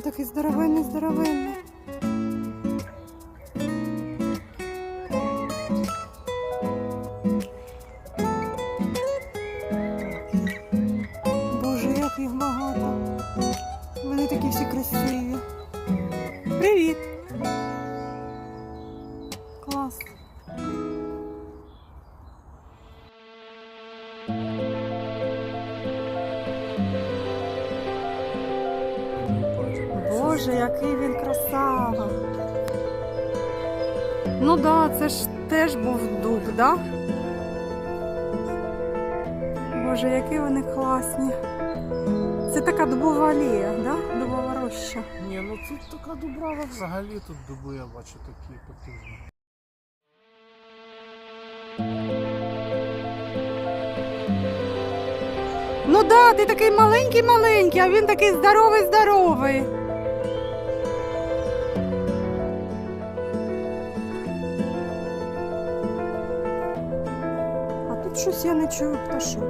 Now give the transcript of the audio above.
такий здоровенний, здоровенний. Боже, як їх багато. Вони такі всі красиві. Привіт! Клас. Боже, який він красава. Ну да, це ж теж був дуб, да? Боже, які вони класні. Це така дубова алея, да? Дубова роща. Ні, ну тут така дубрава взагалі тут дуби, я бачу такі потужні. Ну да, ти такий маленький-маленький, а він такий здоровий-здоровий. Тут щось я не чую пташок.